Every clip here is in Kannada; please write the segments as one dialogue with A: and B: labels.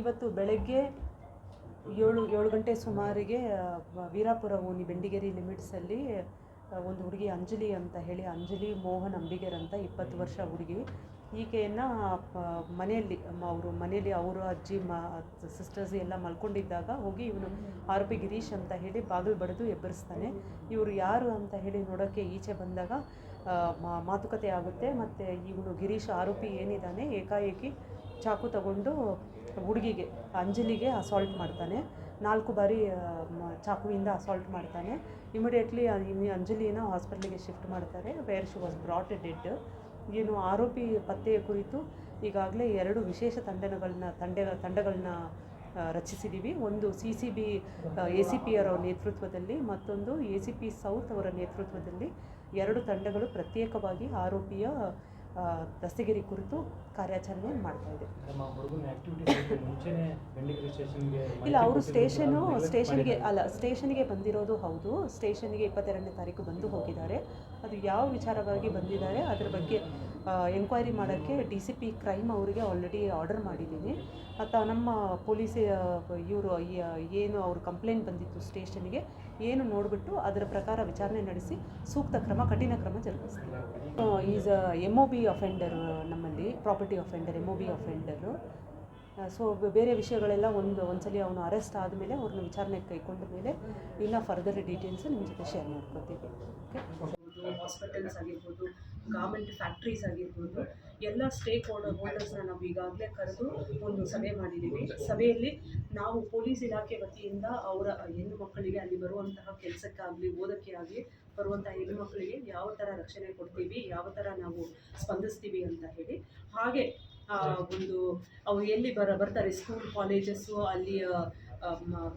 A: ಇವತ್ತು ಬೆಳಗ್ಗೆ ಏಳು ಏಳು ಗಂಟೆ ಸುಮಾರಿಗೆ ವೀರಾಪುರ ಓಣಿ ಬೆಂಡಿಗೇರಿ ಲಿಮಿಟ್ಸಲ್ಲಿ ಒಂದು ಹುಡುಗಿ ಅಂಜಲಿ ಅಂತ ಹೇಳಿ, ಅಂಜಲಿ ಮೋಹನ್ ಅಂಬಿಗೇರ್ ಅಂತ ಇಪ್ಪತ್ತು ವರ್ಷ ಹುಡುಗಿ. ಈಕೆಯನ್ನು ಮನೆಯಲ್ಲಿ ಅವರು ಮನೆಯಲ್ಲಿ ಅವರು ಅಜ್ಜಿ, ಮ ಸಿಸ್ಟರ್ಸ್ ಎಲ್ಲ ಮಲ್ಕೊಂಡಿದ್ದಾಗ ಹೋಗಿ ಇವನು ಆರೋಪಿ ಗಿರೀಶ್ ಅಂತ ಹೇಳಿ ಬಾಗಿಲು ಬಡಿದು ಎಬ್ಬರಿಸ್ತಾನೆ. ಇವರು ಯಾರು ಅಂತ ಹೇಳಿ ನೋಡೋಕ್ಕೆ ಈಚೆ ಬಂದಾಗ ಮಾತುಕತೆ ಆಗುತ್ತೆ. ಮತ್ತು ಇವನು ಗಿರೀಶ್ ಆರೋಪಿ ಏನಿದ್ದಾನೆ, ಏಕಾಏಕಿ ಚಾಕು ತಗೊಂಡು ಹುಡುಗಿಗೆ, ಅಂಜಲಿಗೆ ಅಸಾಲ್ಟ್ ಮಾಡ್ತಾನೆ. ನಾಲ್ಕು ಬಾರಿ ಚಾಕುವಿಂದ ಅಸಾಲ್ಟ್ ಮಾಡ್ತಾನೆ. ಇಮಿಡಿಯೇಟ್ಲಿ ಅಂಜಲಿನ ಹಾಸ್ಪಿಟ್ಲಿಗೆ ಶಿಫ್ಟ್ ಮಾಡ್ತಾರೆ. Where she was brought dead ಏನು ಆರೋಪಿ ಪತ್ತೆಯ ಕುರಿತು ಈಗಾಗಲೇ ಎರಡು ವಿಶೇಷ ತಂಡಗಳನ್ನ ತಂಡ, ತಂಡಗಳನ್ನ ರಚಿಸಿದ್ದೀವಿ ಒಂದು C C B A C P ಅವರ ನೇತೃತ್ವದಲ್ಲಿ, ಮತ್ತೊಂದು ಎ ಸಿ ಪಿ ಸೌತ್ ಅವರ ನೇತೃತ್ವದಲ್ಲಿ ಎರಡು ತಂಡಗಳು ಪ್ರತ್ಯೇಕವಾಗಿ ಆರೋಪಿಯ ದಸ್ತಗಿರಿ ಕುರಿತು ಕಾರ್ಯಾಚರಣೆ ಮಾಡ್ತಾ ಇದೆ. ಇಲ್ಲ ಅವರು ಸ್ಟೇಷನು ಸ್ಟೇಷನ್ಗೆ ಅಲ್ಲ ಸ್ಟೇಷನ್ಗೆ ಬಂದಿರೋದು ಹೌದು. ಸ್ಟೇಷನ್ಗೆ ಇಪ್ಪತ್ತೆರಡನೇ ತಾರೀಕು ಬಂದು ಹೋಗಿದ್ದಾರೆ. ಅದು ಯಾವ ವಿಚಾರವಾಗಿ ಬಂದಿದ್ದಾರೆ ಅದರ ಬಗ್ಗೆ ಎಂಕ್ವೈರಿ ಮಾಡೋಕ್ಕೆ ಡಿ ಸಿ ಪಿ ಕ್ರೈಮ್ ಅವರಿಗೆ ಆಲ್ರೆಡಿ ಆರ್ಡರ್ ಮಾಡಿದ್ದೀನಿ. ಮತ್ತು ನಮ್ಮ ಪೊಲೀಸ್ ಇವರು ಏನು ಅವ್ರ ಕಂಪ್ಲೇಂಟ್ ಬಂದಿತ್ತು ಸ್ಟೇಷನ್ಗೆ ಏನು ನೋಡಿಬಿಟ್ಟು ಅದರ ಪ್ರಕಾರ ವಿಚಾರಣೆ ನಡೆಸಿ ಸೂಕ್ತ ಕ್ರಮ, ಕಠಿಣ ಕ್ರಮ ಜರುಗಿಸ್ತೀವಿ is M O B offender ನಮ್ಮಲ್ಲಿ property offender M O B offender so ಬೇರೆ ವಿಷಯಗಳೆಲ್ಲ ಒಂದು, ಒಂದ್ಸಲಿ ಅವನು ಅರೆಸ್ಟ್ ಆದಮೇಲೆ ಅವ್ರನ್ನ ವಿಚಾರಣೆ ಕೈಕೊಂಡ ಮೇಲೆ, ಇನ್ನೂ ಫರ್ದರ್ ಡೀಟೇಲ್ಸ್ ನಿಮ್ಮ ಜೊತೆ ಶೇರ್ ಮಾಡ್ಕೋತೀವಿ. ಓಕೆ ಹಾಸ್ಪಿಟಲ್ಸ್ ಆಗಿರ್ಬೋದು ಗಾರ್ಮೆಂಟ್ ಫ್ಯಾಕ್ಟ್ರೀಸ್ ಆಗಿರ್ಬೋದು, ಎಲ್ಲ ಸ್ಟೇಕ್ ಹೋಲ್ಡರ್ ಹೋಲ್ಡರ್ಸ್ನ ನಾವು ಈಗಾಗಲೇ ಕರೆದು ಒಂದು ಸಭೆ ಮಾಡಿದ್ದೀವಿ ಸಭೆಯಲ್ಲಿ ನಾವು ಪೊಲೀಸ್ ಇಲಾಖೆ ವತಿಯಿಂದ ಅವರ ಹೆಣ್ಣು ಮಕ್ಕಳಿಗೆ ಅಲ್ಲಿ ಬರುವಂತಹ ಕೆಲಸಕ್ಕಾಗಲಿ, ಓದಕ್ಕೆ ಆಗಲಿ ಬರುವಂತಹ ಹೆಣ್ಣು ಮಕ್ಕಳಿಗೆ ಯಾವ ಥರ ರಕ್ಷಣೆ ಕೊಡ್ತೀವಿ, ಯಾವ ಥರ ನಾವು ಸ್ಪಂದಿಸ್ತೀವಿ ಅಂತ ಹೇಳಿ, ಹಾಗೆ ಒಂದು ಅವ್ರು ಎಲ್ಲಿ ಬರ, ಬರ್ತಾರೆ ಸ್ಕೂಲ್ ಕಾಲೇಜಸ್ಸು ಅಲ್ಲಿಯ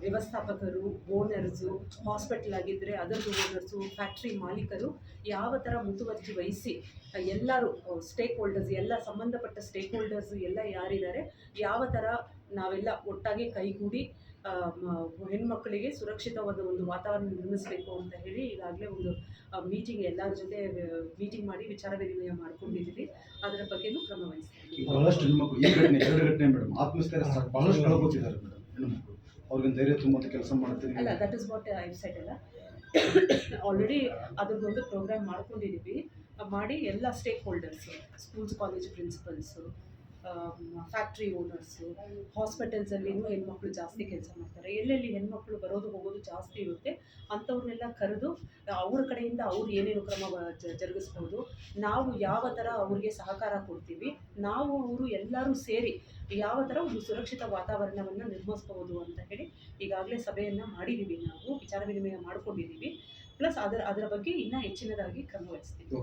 A: ವ್ಯವಸ್ಥಾಪಕರು ಓನರ್ಸು ಹಾಸ್ಪಿಟಲ್ ಆಗಿದ್ದರೆ ಅದರದ್ದು ಓನರ್ಸು ಫ್ಯಾಕ್ಟ್ರಿ ಮಾಲೀಕರು ಯಾವ ಥರ ಮುತುವರ್ಜಿ ವಹಿಸಿ ಎಲ್ಲರೂ ಸ್ಟೇಕ್ ಹೋಲ್ಡರ್ಸ್ ಎಲ್ಲ ಸಂಬಂಧಪಟ್ಟ ಸ್ಟೇಕ್ ಹೋಲ್ಡರ್ಸ್ ಎಲ್ಲ ಯಾರಿದ್ದಾರೆ ಯಾವ ಥರ ನಾವೆಲ್ಲ ಒಟ್ಟಾಗಿ ಕೈಗೂಡಿ ಹೆಣ್ಮಕ್ಕಳಿಗೆ ಸುರಕ್ಷಿತವಾದ ಒಂದು ವಾತಾವರಣ ನಿರ್ಮಿಸಬೇಕು ಅಂತ ಹೇಳಿ ಈಗಾಗಲೇ ಒಂದು ಮೀಟಿಂಗ್ ಎಲ್ಲರ ಜೊತೆ ಮೀಟಿಂಗ್ ಮಾಡಿ ವಿಚಾರ ವಿನಿಮಯ ಮಾಡ್ಕೊಂಡಿದ್ದೀವಿ. ಅದರ ಬಗ್ಗೆನೂ ಕ್ರಮ ವಹಿಸ್ತೀವಿ.
B: ಬಹಳಷ್ಟು ಹೆಣ್ಮಕ್ಳು ಈ ಘಟನೆ ಎರಡು ಘಟನೆ ಮೇಡಮ್ ಆತ್ಮಸ್ಥೈರ್ಯ ಬಹಳಷ್ಟು ಕಳ್ಕೊತಿದ್ದಾರೆ ಮೇಡಮ್ ಹೆಣ್ಮಕ್ಳು. ಅವ್ರಿಗೆ ಧೈರ್ಯ ತುಂಬುವಂಥ ಕೆಲಸ ಮಾಡ್ತೀರಿ?
A: ಅಲ್ಲ that is what I said ಅಲ್ಲ. ಆಲ್ರೆಡಿ ಅದ್ರದ್ದೊಂದು ಪ್ರೋಗ್ರಾಮ್ ಮಾಡ್ಕೊಂಡಿದ್ದೀವಿ ಮಾಡಿ ಎಲ್ಲ stakeholders schools college principals factory owners ಹಾಸ್ಪಿಟಲ್ಸಲ್ಲಿನೂ ಹೆಣ್ಮಕ್ಳು ಜಾಸ್ತಿ ಕೆಲಸ ಮಾಡ್ತಾರೆ. ಎಲ್ಲೆಲ್ಲಿ ಹೆಣ್ಮಕ್ಳು ಬರೋದು ಹೋಗೋದು ಜಾಸ್ತಿ ಇರುತ್ತೆ, ಅಂಥವ್ರನ್ನೆಲ್ಲ ಕರೆದು ಅವ್ರ ಕಡೆಯಿಂದ ಅವ್ರು ಏನೇನು ಕ್ರಮ ಜರುಗಿಸ್ಬೋದು. ನಾವು ಯಾವ ಥರ ಅವ್ರಿಗೆ ಸಹಕಾರ ಕೊಡ್ತೀವಿ, ನಾವು ಅವರು ಎಲ್ಲರೂ ಸೇರಿ ಯಾವ ಥರ ಒಂದು ಸುರಕ್ಷಿತ ವಾತಾವರಣವನ್ನು ನಿರ್ಮಿಸ್ಬೋದು ಅಂತ ಹೇಳಿ ಈಗಾಗಲೇ ಸಭೆಯನ್ನು ಮಾಡಿದ್ದೀವಿ ನಾವು, ವಿಚಾರ ವಿನಿಮಯ ಮಾಡ್ಕೊಂಡಿದ್ದೀವಿ ಪ್ಲಸ್ ಅದರ ಅದರ ಬಗ್ಗೆ ಇನ್ನೂ ಹೆಚ್ಚಿನದಾಗಿ ಕ್ರಮ ವಹಿಸ್ತೀವಿ